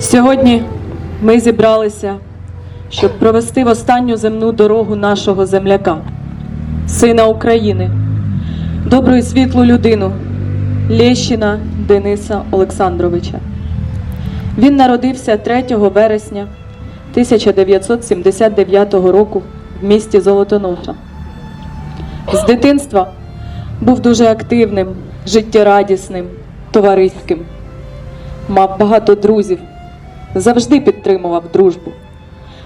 Сьогодні ми зібралися, щоб провести в останню земну дорогу нашого земляка, сина України, добру і світлу людину Лєщина Дениса Олександровича. Він народився 3 вересня 1979 року в місті Золотоноша. З дитинства був дуже активним, життєрадісним, товариським. Мав багато друзів, завжди підтримував дружбу,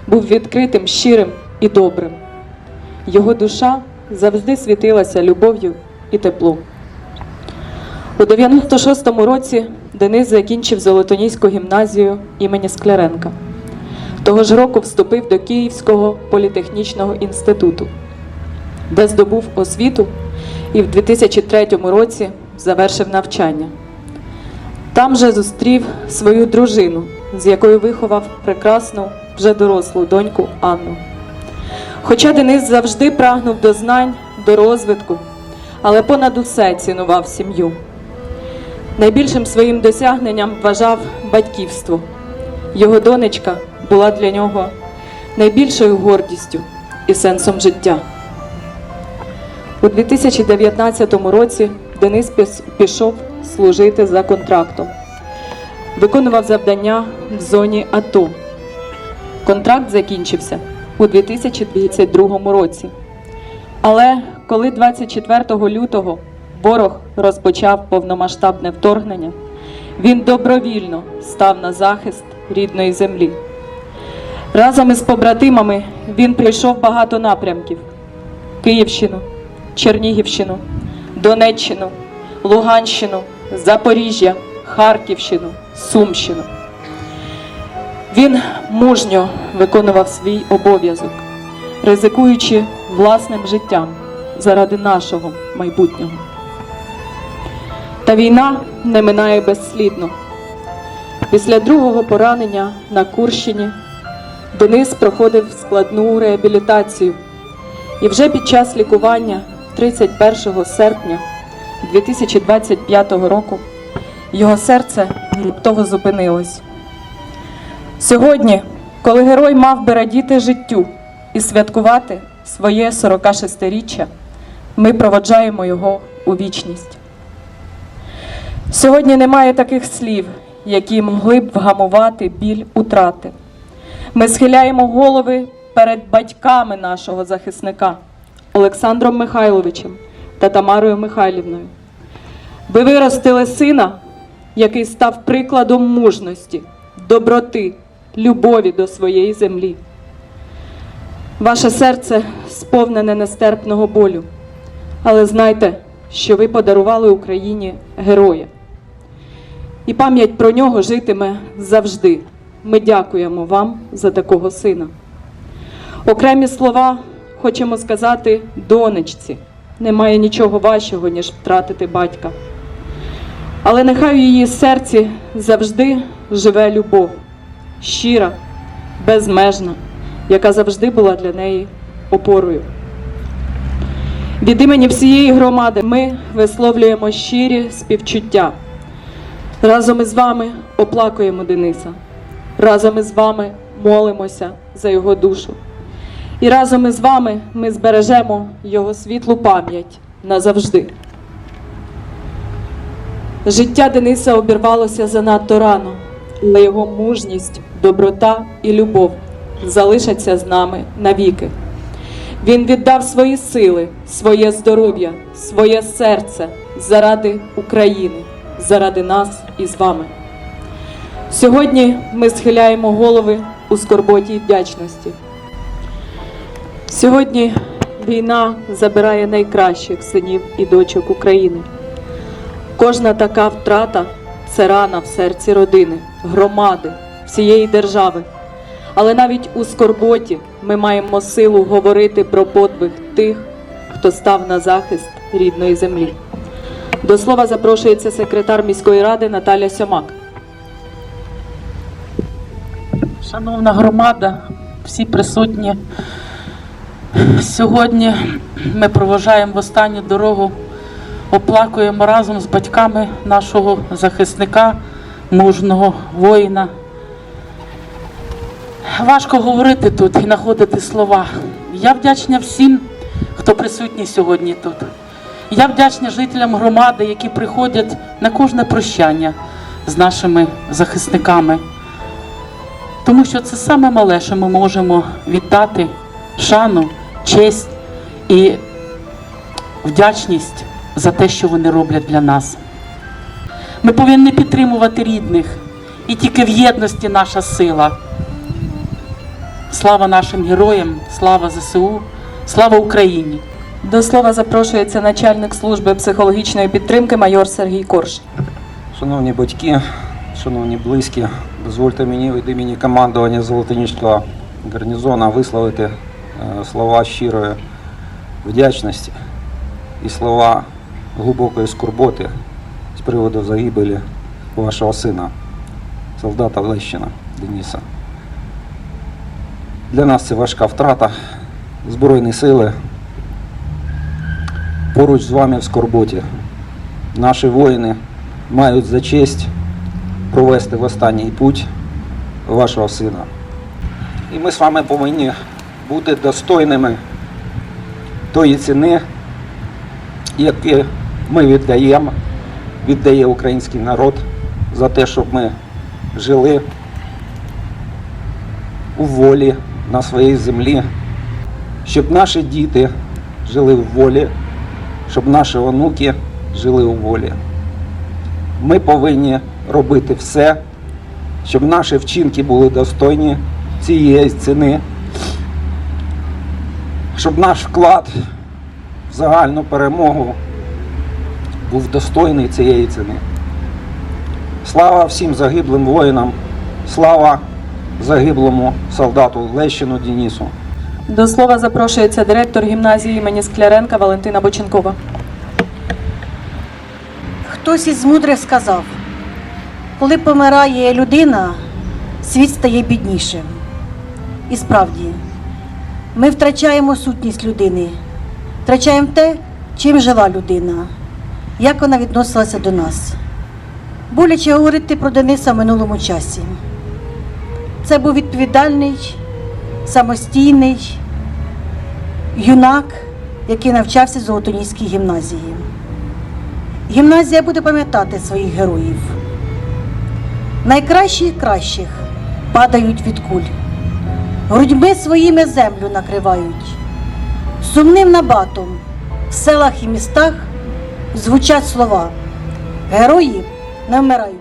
був відкритим, щирим і добрим. Його душа завжди світилася любов'ю і теплом. У 96-му році Денис закінчив Золотоніську гімназію імені Скляренка. Того ж року вступив до Київського політехнічного інституту, де здобув освіту і в 2003 році завершив навчання. Там же зустрів свою дружину, з якою виховав прекрасну, вже дорослу доньку Анну. Хоча Денис завжди прагнув до знань, до розвитку, але понад усе цінував сім'ю. Найбільшим своїм досягненням вважав батьківство. Його донечка була для нього найбільшою гордістю і сенсом життя. У 2019 році Денис пішов служити за контрактом. Виконував завдання в зоні АТО. Контракт закінчився у 2022 році. Але коли 24 лютого ворог розпочав повномасштабне вторгнення, він добровільно став на захист рідної землі. Разом із побратимами він пройшов багато напрямків: Київщину, Чернігівщину, Донеччину, Луганщину, Запоріжжя, Харківщину, Сумщину. Він мужньо виконував свій обов'язок, ризикуючи власним життям заради нашого майбутнього. Та війна не минає безслідно. Після другого поранення на Курщині Денис проходив складну реабілітацію. І вже під час лікування 31 серпня 2025 року його серце раптово зупинилось. Сьогодні, коли герой мав би радіти життю і святкувати своє 46-річчя, ми проводжаємо його у вічність. Сьогодні немає таких слів, які могли б вгамувати біль утрати. Ми схиляємо голови перед батьками нашого захисника Олександром Михайловичем та Тамарою Михайлівною. Ви виростили сина, який став прикладом мужності, доброти, любові до своєї землі. Ваше серце сповнене нестерпного болю, але знайте, що ви подарували Україні героя. І пам'ять про нього житиме завжди. Ми дякуємо вам за такого сина. Окремі слова хочемо сказати донечці. Немає нічого важчого, ніж втратити батька. Але нехай у її серці завжди живе любов, щира, безмежна, яка завжди була для неї опорою. Від імені всієї громади ми висловлюємо щирі співчуття. Разом із вами оплакуємо Дениса. Разом із вами молимося за його душу. І разом із вами ми збережемо його світлу пам'ять назавжди. Життя Дениса обірвалося занадто рано, але його мужність, доброта і любов залишаться з нами навіки. Він віддав свої сили, своє здоров'я, своє серце заради України, заради нас і з вами. Сьогодні ми схиляємо голови у скорботі і вдячності. Сьогодні війна забирає найкращих синів і дочок України. Кожна така втрата це рана в серці родини, громади, всієї держави. Але навіть у скорботі ми маємо силу говорити про подвиг тих, хто став на захист рідної землі. До слова запрошується секретар міської ради Наталя Сьомак. Шановна громада, всі присутні. Сьогодні ми проважаємо в останню дорогу, оплакуємо разом з батьками нашого захисника, мужного воїна Важко говорити тут і знаходити слова. Я вдячна всім, хто присутній сьогодні тут. Я вдячна жителям громади, які приходять на кожне прощання з нашими захисниками. Тому що це саме мале, що ми можемо віддати шану, честь і вдячність за те, що вони роблять для нас. Ми повинні підтримувати рідних, і тільки в єдності наша сила. Слава нашим героям, слава ЗСУ, слава Україні! До слова запрошується начальник служби психологічної підтримки майор Сергій Корж. Шановні батьки, шановні близькі, дозвольте мені від імені командування Золотоніського гарнізону висловити е, слова щирої вдячності і слова глибокої скорботи з приводу загибелі вашого сина, солдата Лещина Дениса. Для нас це важка втрата Збройні сили. Поруч з вами в скорботі. Наші воїни мають за честь провести в останній путь вашого сина. І ми з вами повинні бути достойними тої ціни, яку ми віддаємо, віддає український народ за те, щоб ми жили у волі на своїй землі, щоб наші діти жили в волі, щоб наші онуки жили у волі. Ми повинні робити все, щоб наші вчинки були достойні цієї ціни, щоб наш вклад в загальну перемогу був достойний цієї ціни. Слава всім загиблим воїнам, слава загиблому солдату Лещину Денису. До слова запрошується директор гімназії імені Скляренка Валентина Боченкова. Хтось із мудрих сказав, коли помирає людина, світ стає біднішим. І справді, ми втрачаємо сутність людини, втрачаємо те, чим жила людина, як вона відносилася до нас. Боляче говорити про Дениса в минулому часі. Це був відповідальний, самостійний юнак, який навчався в Золотоніській гімназії. Гімназія буде пам'ятати своїх героїв. Найкращі кращих падають від куль, грудьми своїми землю накривають. Сумним набатом в селах і містах звучать слова. Герої не вмирають.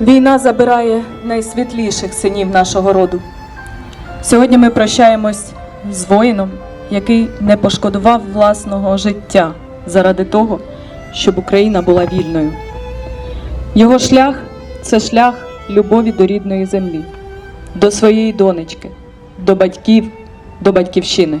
Війна забирає найсвітліших синів нашого роду. Сьогодні ми прощаємось з воїном, який не пошкодував власного життя заради того, щоб Україна була вільною. Його шлях це шлях любові до рідної землі, до своєї донечки, до батьків, до батьківщини.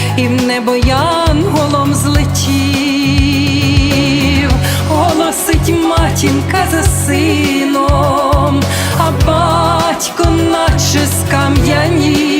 небо янголом злетів, голосить матінка за сином, а батько наче скам'янів.